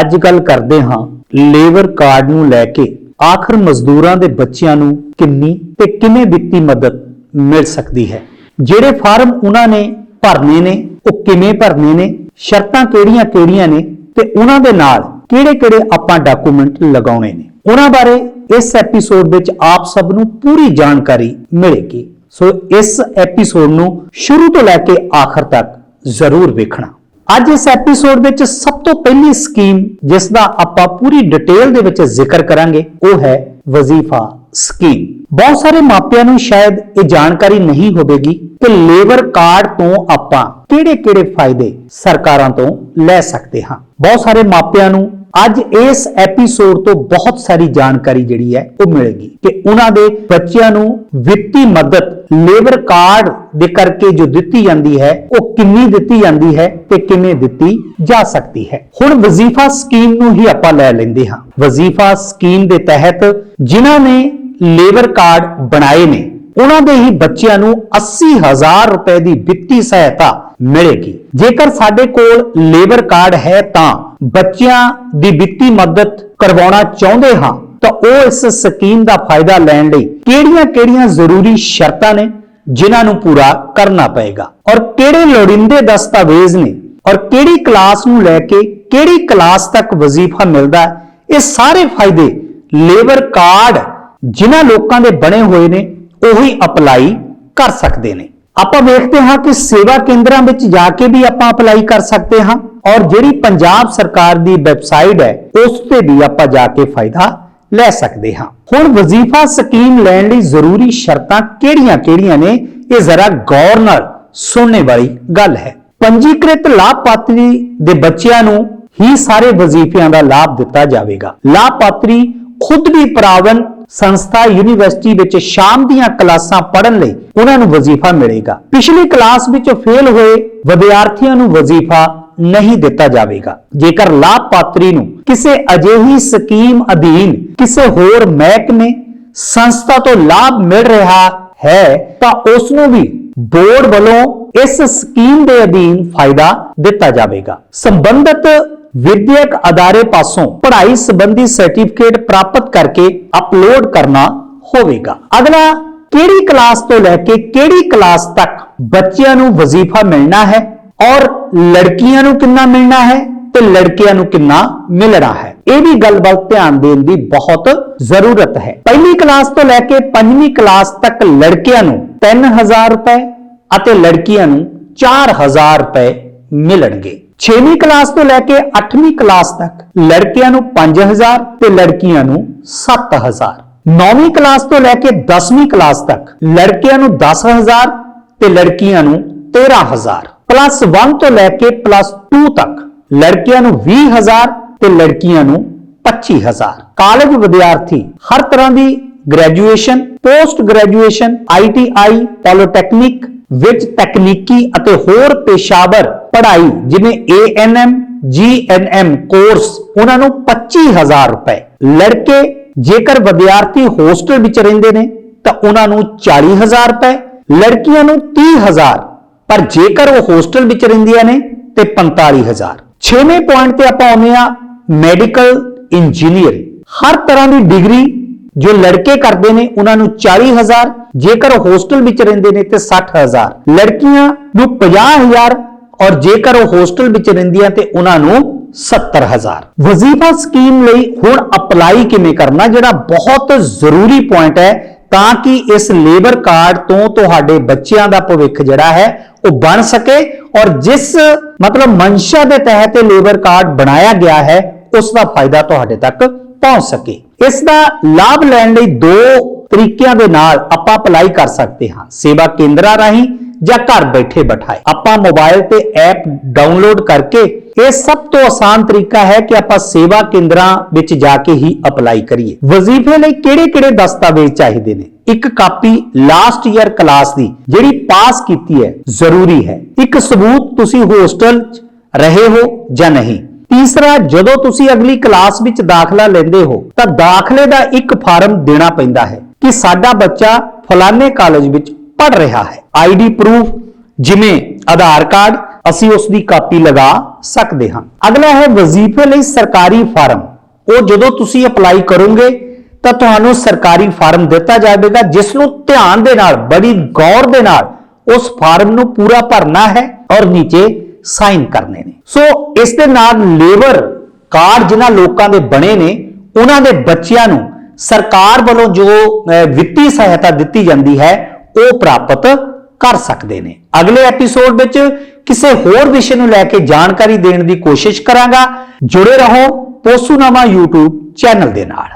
ਅੱਜ ਗੱਲ ਕਰਦੇ ਹਾਂ ਲੇਬਰ ਕਾਰਡ ਨੂੰ ਲੈ ਕੇ। ਆਖਰ ਮਜ਼ਦੂਰਾਂ ਦੇ ਬੱਚਿਆਂ ਨੂੰ ਕਿੰਨੀ ਤੇ ਕਿਵੇਂ ਵਿੱਤੀ ਮਦਦ ਮਿਲ ਸਕਦੀ ਹੈ? ਜਿਹੜੇ ਫਾਰਮ ਉਹਨਾਂ ਨੇ ਭਰਨੇ ਨੇ, ਉਹ ਕਿਵੇਂ ਭਰਨੇ ਨੇ? ਸ਼ਰਤਾਂ ਕਿਹੜੀਆਂ-ਕਿਹੜੀਆਂ ਨੇ? ਤੇ ਉਹਨਾਂ ਦੇ ਨਾਲ ਕਿਹੜੇ-ਕਿਹੜੇ ਆਪਾਂ ਡਾਕੂਮੈਂਟ ਲਗਾਉਣੇ ਨੇ? ਉਹਨਾਂ ਬਾਰੇ ਇਸ ਐਪੀਸੋਡ ਵਿੱਚ ਆਪ ਸਭ ਨੂੰ ਪੂਰੀ ਜਾਣਕਾਰੀ ਮਿਲੇਗੀ। ਸੋ ਇਸ ਐਪੀਸੋਡ ਨੂੰ ਸ਼ੁਰੂ ਤੋਂ ਲੈ ਕੇ ਆਖਰ ਤੱਕ ਜ਼ਰੂਰ ਵੇਖਣਾ। ਅੱਜ ਇਸ ਐਪੀਸੋਡ ਵਿੱਚ ਸਭ ਤੋਂ ਪਹਿਲੀ ਸਕੀਮ ਜਿਸ ਦਾ ਆਪਾਂ ਪੂਰੀ ਡਿਟੇਲ ਦੇ ਵਿੱਚ ਜ਼ਿਕਰ ਕਰਾਂਗੇ, ਉਹ ਹੈ ਵਜ਼ੀਫਾ ਸਕੀਮ ਬਹੁਤ ਸਾਰੇ ਮਾਪਿਆਂ ਨੂੰ ਸ਼ਾਇਦ ਇਹ ਜਾਣਕਾਰੀ ਨਹੀਂ ਹੋਵੇਗੀ ਕਿ ਲੇਬਰ ਕਾਰਡ ਤੋਂ ਆਪਾਂ ਕਿਹੜੇ-ਕਿਹੜੇ ਫਾਇਦੇ ਸਰਕਾਰਾਂ ਤੋਂ ਲੈ ਸਕਦੇ ਹਾਂ। ਬਹੁਤ ਸਾਰੇ ਮਾਪਿਆਂ ਨੂੰ ਅੱਜ ਇਸ ਐਪੀਸੋਡ ਤੋਂ ਬਹੁਤ ਸਾਰੀ ਜਾਣਕਾਰੀ ਜਿਹੜੀ ਹੈ, ਉਹ ਮਿਲੇਗੀ ਕਿ ਉਹਨਾਂ ਦੇ ਬੱਚਿਆਂ ਨੂੰ ਵਿੱਤੀ ਮਦਦ, ਲੇਬਰ ਕਾਰਡ ਦੇ ਕਰਕੇ ਜੋ ਦਿੱਤੀ ਜਾਂਦੀ ਹੈ, ਉਹ ਕਿੰਨੀ ਦਿੱਤੀ ਜਾਂਦੀ ਹੈ ਤੇ ਕਿਵੇਂ ਦਿੱਤੀ ਜਾ ਸਕਦੀ ਹੈ। ਹੁਣ ਵਜ਼ੀਫਾ ਸਕੀਮ ਨੂੰ ਹੀ ਆਪਾਂ ਲੈ ਲੈਂਦੇ ਹਾਂ। ਵਜ਼ੀਫਾ ਸਕੀਮ ਦੇ ਤਹਿਤ ਜਿਨ੍ਹਾਂ ਨੇ ਲੇਬਰ ਕਾਰਡ ਬਣਾਏ ਨੇ, ਉਹਨਾਂ ਦੇ ਹੀ ਬੱਚਿਆਂ ਨੂੰ 80000 ਰੁਪਏ ਦੀ ਵਿੱਤੀ ਸਹਾਇਤਾ ਮਿਲੇਗੀ। ਜੇਕਰ ਸਾਡੇ ਕੋਲ ਲੇਬਰ ਕਾਰਡ ਹੈ ਤਾਂ ਬੱਚਿਆਂ ਦੀ ਵਿੱਤੀ ਮਦਦ ਕਰਵਾਉਣਾ ਚਾਹੁੰਦੇ ਹਾਂ, ਤਾਂ ਉਹ ਇਸ ਸਕੀਮ ਦਾ ਫਾਇਦਾ ਲੈਣ ਲਈ ਕਿਹੜੀਆਂ-ਕਿਹੜੀਆਂ ਜ਼ਰੂਰੀ ਸ਼ਰਤਾਂ ਨੇ? ਜਿਨ੍ਹਾਂ ਨੂੰ ਪੂਰਾ ਕਰਨਾ ਪਏਗਾ। ਔਰ ਕਿਹੜੇ ਲੋੜੀਂਦੇ ਦਸਤਾਵੇਜ਼ ਨੇ ਔਰ ਕਿਹੜੀ ਕਲਾਸ ਨੂੰ ਲੈ ਕੇ ਕਿਹੜੀ ਕਲਾਸ ਤੱਕ ਵਜ਼ੀਫਾ ਮਿਲਦਾ ਇਹ ਸਾਰੇ ਫਾਇਦੇ ਲੇਬਰ ਕਾਰਡ ਜਿਨ੍ਹਾਂ ਲੋਕਾਂ ਦੇ ਬਣੇ ਹੋਏ ਨੇ, ਉਹੀ ਅਪਲਾਈ ਕਰ ਸਕਦੇ ਨੇ। ਆਪਾਂ ਵੇਖਦੇ ਹਾਂ ਕਿ ਸੇਵਾ ਕੇਂਦਰਾਂ ਵਿੱਚ ਜਾ ਕੇ ਵੀ ਆਪਾਂ ਅਪਲਾਈ ਕਰ ਸਕਦੇ ਹਾਂ, ਔਰ ਜਿਹੜੀ ਪੰਜਾਬ ਸਰਕਾਰ ਦੀ ਵੈਬਸਾਈਟ ਹੈ, ਉਸ ਤੇ ਵੀ ਆਪਾਂ ਜਾ ਕੇ ਫਾਇਦਾ ਲੈ ਸਕਦੇ ਹਾਂ। ਹੁਣ ਵਜ਼ੀਫਾ ਸਕੀਮ ਲੈਣ ਲਈ ਜ਼ਰੂਰੀ ਸ਼ਰਤਾਂ ਕਿਹੜੀਆਂ-ਕਿਹੜੀਆਂ ਨੇ? ਇਹ ਜ਼ਰਾ ਗੌਰ ਨਾਲ ਸੁਣਨੇ ਵਾਲੀ ਗੱਲ ਹੈ। ਪੰਜੀਕ੍ਰਿਤ ਲਾਭਪਾਤਰੀ ਦੇ ਬੱਚਿਆਂ ਨੂੰ ਹੀ ਸਾਰੇ ਵਜ਼ੀਫਿਆਂ ਦਾ ਲਾਭ ਦਿੱਤਾ ਜਾਵੇਗਾ। ਲਾਭਪਾਤਰੀ ਖੁਦ ਵੀ ਪ੍ਰਾਵਨ ਸੰਸਥਾ ਯੂਨੀਵਰਸਿਟੀ ਵਿੱਚ ਸ਼ਾਮ ਦੀਆਂ ਕਲਾਸਾਂ ਪੜ੍ਹਨ ਲਈ ਉਹਨਾਂ ਨੂੰ ਵਜ਼ੀਫਾ ਮਿਲੇਗਾ। ਪਿਛਲੀ ਕਲਾਸ ਵਿੱਚ ਫੇਲ ਹੋਏ ਵਿਦਿਆਰਥੀਆਂ ਨੂੰ ਵਜ਼ੀਫਾ ਨਹੀਂ ਦਿੱਤਾ ਜਾਵੇਗਾ। ਜੇਕਰ ਲਾਭਪਾਤਰੀ ਨੂੰ ਕਿਸੇ ਅਜਿਹੀ ਸਕੀਮ ਅਧੀਨ ਕਿਸੇ ਹੋਰ ਮਹਿਕਮੇ ਸੰਸਥਾ ਤੋਂ ਲਾਭ ਮਿਲ ਰਿਹਾ ਹੈ, ਤਾਂ ਉਸ ਨੂੰ ਵੀ ਬੋਰਡ ਵੱਲੋਂ ਇਸ ਸਕੀਮ ਦੇ ਅਧੀਨ ਫਾਇਦਾ ਦਿੱਤਾ ਜਾਵੇਗਾ। ਸੰਬੰਧਿਤ ਵਿਦਿਅਕ ਅਦਾਰੇ ਪਾਸੋਂ ਪੜ੍ਹਾਈ ਸੰਬੰਧੀ ਸਰਟੀਫਿਕੇਟ ਪ੍ਰਾਪਤ ਕਰਕੇ ਅਪਲੋਡ ਕਰਨਾ ਹੋਵੇਗਾ। ਅਗਲਾ, ਕਿਹੜੀ ਕਲਾਸ ਤੋਂ ਲੈ ਕੇ ਕਿਹੜੀ ਕਲਾਸ ਤੱਕ ਬੱਚਿਆਂ ਨੂੰ ਵਜ਼ੀਫਾ ਮਿਲਣਾ ਹੈ? ਔਰ ਲੜਕੀਆਂ ਨੂੰ ਕਿੰਨਾ ਮਿਲਣਾ ਹੈ ਤੇ ਲੜਕਿਆਂ ਨੂੰ ਕਿੰਨਾ ਮਿਲਣਾ ਹੈ। ਇਹ ਵੀ ਗੱਲ ਵੱਲ ਧਿਆਨ ਦੇਣ ਦੀ ਬਹੁਤ ਜ਼ਰੂਰਤ ਹੈ। ਪਹਿਲੀ ਕਲਾਸ ਤੋਂ ਲੈ ਕੇ ਪੰਜਵੀਂ ਕਲਾਸ ਤੱਕ ਲੜਕਿਆਂ ਨੂੰ 3000 ਰੁਪਏ ਅਤੇ ਲੜਕੀਆਂ ਨੂੰ 4000 ਰੁਪਏ ਮਿਲਣਗੇ। 6ਵੀਂ ਕਲਾਸ ਤੋਂ ਲੈ ਕੇ 8ਵੀਂ ਕਲਾਸ ਤੱਕ ਲੜਕਿਆਂ ਨੂੰ 5000 ਤੇ ਲੜਕੀਆਂ ਨੂੰ 7000 9ਵੀਂ ਕਲਾਸ ਤੋਂ ਲੈ ਕੇ 10ਵੀਂ ਕਲਾਸ ਤੱਕ ਲੜਕਿਆਂ ਨੂੰ 10000 ਤੇ ਲੜਕੀਆਂ ਨੂੰ 13000 ਪਲੱਸ 1 ਤੋਂ ਲੈ ਕੇ ਪਲੱਸ 2 ਤੱਕ ਲੜਕਿਆਂ ਨੂੰ 20000 ਤੇ ਲੜਕੀਆਂ ਨੂੰ 25000 ਕਾਲਜ ਵਿਦਿਆਰਥੀ ਹਰ ਤਰ੍ਹਾਂ ਦੀ graduation post graduation ITI polytechnic ਵਿੱਚ ਤਕਨੀਕੀ ਅਤੇ ਹੋਰ ਪੇਸ਼ਾਵਰ ਪੜ੍ਹਾਈ ਜਿਵੇਂ ਏਐਨਐਮ ਜੀਐਨਐਮ ਕੋਰਸ ਉਹਨਾਂ ਨੂੰ 25000 ਰੁਪਏ। ਲੜਕੇ ਜੇਕਰ ਵਿਦਿਆਰਥੀ ਹੋਸਟਲ ਵਿੱਚ ਰਹਿੰਦੇ ਨੇ ਤਾਂ ਉਹਨਾਂ ਨੂੰ 40000 ਰੁਪਏ, ਲੜਕੀਆਂ ਨੂੰ 30000 ਪਰ ਜੇਕਰ ਉਹ ਹੋਸਟਲ ਵਿੱਚ ਰਹਿੰਦੀਆਂ ਨੇ, ਤੇ 45000 ਛੇਵੇਂ ਪੁਆਇੰਟ ਤੇ ਆਪਾਂ ਆਉਂਦੇ ਆ ਮੈਡੀਕਲ ਇੰਜੀਨੀਅਰਿੰਗ ਹਰ ਤਰ੍ਹਾਂ ਦੀ ਡਿਗਰੀ ਜੋ ਲੜਕੇ ਕਰਦੇ ਨੇ, ਉਹਨਾਂ ਨੂੰ 40000 ਜੇਕਰ ਹੋਸਟਲ ਵਿੱਚ ਰਹਿੰਦੇ ਨੇ, ਤੇ 60000 ਲੜਕੀਆਂ ਨੂੰ 50000 ਔਰ ਜੇਕਰ ਉਹ ਹੋਸਟਲ ਵਿੱਚ ਰਹਿੰਦੀਆਂ, ਤੇ ਉਹਨਾਂ ਨੂੰ 70000 ਵਜ਼ੀਫਾ ਸਕੀਮ ਲਈ ਹੁਣ ਅਪਲਾਈ ਕਿਵੇਂ ਕਰਨਾ, ਜਿਹੜਾ ਬਹੁਤ ਜ਼ਰੂਰੀ ਪੁਆਇੰਟ ਹੈ ਤਾਂ ਕਿ ਇਸ ਲੇਬਰ ਕਾਰਡ ਤੋਂ ਤੁਹਾਡੇ ਬੱਚਿਆਂ ਦਾ ਭਵਿੱਖ ਜਿਹੜਾ ਹੈ ਉਹ ਬਣ ਸਕੇ ਔਰ ਜਿਸ ਮਤਲਬ ਮਨਸ਼ਾ ਦੇ ਤਹਿਤ ਇਹ ਲੇਬਰ ਕਾਰਡ ਬਣਾਇਆ ਗਿਆ ਹੈ, ਉਸ ਦਾ ਫਾਇਦਾ ਤੁਹਾਡੇ ਤੱਕ ਪਹੁੰਚ ਸਕੇ। ਇਸ ਦਾ ਲਾਭ ਲੈਣ ਲਈ ਦੋ ਤਰੀਕਿਆਂ ਦੇ ਨਾਲ ਆਪਾਂ ਅਪਲਾਈ ਕਰ ਸਕਦੇ ਹਾਂ। ਸੇਵਾ ਕੇਂਦਰਾਂ ਰਾਹੀਂ ਜਾਂ ਘਰ ਬੈਠੇ ਬਿਠਾਏ। ਆਪਾਂ ਮੋਬਾਈਲ ਤੇ ਐਪ ਡਾਊਨਲੋਡ ਕਰਕੇ ਇਹ ਸਭ ਤੋਂ ਆਸਾਨ ਤਰੀਕਾ ਹੈ ਕਿ ਆਪਾਂ ਸੇਵਾ ਕੇਂਦਰਾਂ ਵਿੱਚ ਜਾ ਕੇ ਹੀ ਅਪਲਾਈ ਕਰੀਏ। ਵਜ਼ੀਫੇ ਲਈ ਕਿਹੜੇ-ਕਿਹੜੇ ਦਸਤਾਵੇਜ਼ ਚਾਹੀਦੇ ਨੇ? ਇੱਕ ਕਾਪੀ ਲਾਸਟ ਈਅਰ ਕਲਾਸ ਦੀ, ਜਿਹੜੀ ਪਾਸ ਕੀਤੀ ਹੈ, ਜ਼ਰੂਰੀ ਹੈ। ਇੱਕ ਸਬੂਤ ਤੁਸੀਂ ਹੋਸਟਲ ਰਹੇ ਹੋ ਜਾਂ ਨਹੀਂ? ਤੀਸਰਾ, ਜਦੋਂ ਤੁਸੀਂ ਅਗਲੀ ਕਲਾਸ ਵਿੱਚ ਦਾਖਲਾ ਲੈਂਦੇ ਹੋ, ਤਾਂ ਦਾਖਲੇ ਦਾ ਇੱਕ ਫਾਰਮ ਦੇਣਾ ਪੈਂਦਾ ਹੈ ਕਿ ਸਾਡਾ ਬੱਚਾ ਫਲਾਣੇ ਕਾਲਜ ਵਿੱਚ ਪੜ ਰਿਹਾ ਹੈ। ਆਈਡੀ ਪ੍ਰੂਫ ਜਿਵੇਂ ਆਧਾਰ ਕਾਰਡ, ਅਸੀਂ ਉਸ ਦੀ ਕਾਪੀ ਲਗਾ ਸਕਦੇ ਹਾਂ। ਅਗਲਾ ਹੈ ਵਜ਼ੀਫੇ ਲਈ ਸਰਕਾਰੀ ਫਾਰਮ। ਉਹ ਜਦੋਂ ਤੁਸੀਂ ਅਪਲਾਈ ਕਰੋਗੇ, ਤਾਂ ਤੁਹਾਨੂੰ ਸਰਕਾਰੀ ਫਾਰਮ ਦਿੱਤਾ ਜਾਵੇਗਾ, ਜਿਸ ਨੂੰ ਧਿਆਨ ਦੇ ਨਾਲ, ਬੜੀ ਗੌਰ ਦੇ ਨਾਲ ਉਸ ਫਾਰਮ ਨੂੰ ਪੂਰਾ ਭਰਨਾ ਹੈ ਔਰ ਨੀਚੇ ਸਾਈਨ ਕਰਨੇ ਨੇ। ਸੋ ਇਸ ਦੇ ਨਾਲ ਲੇਬਰ ਕਾਰਡ ਜਿਨ੍ਹਾਂ ਲੋਕਾਂ ਦੇ ਬਣੇ ਨੇ, ਉਹਨਾਂ ਦੇ ਬੱਚਿਆਂ ਨੂੰ ਸਰਕਾਰ ਵੱਲੋਂ ਜੋ ਵਿੱਤੀ ਸਹਾਇਤਾ ਦਿੱਤੀ ਜਾਂਦੀ ਹੈ ਉਹ ਪ੍ਰਾਪਤ ਕਰ ਸਕਦੇ ਨੇ। ਅਗਲੇ ਐਪੀਸੋਡ ਵਿੱਚ ਕਿਸੇ ਹੋਰ ਵਿਸ਼ੇ ਨੂੰ ਲੈ ਕੇ ਜਾਣਕਾਰੀ ਦੇਣ ਦੀ ਕੋਸ਼ਿਸ਼ ਕਰਾਂਗਾ। ਜੁੜੇ ਰਹੋ ਪੋਸੂਨਾਮਾ YouTube ਚੈਨਲ ਦੇ ਨਾਲ।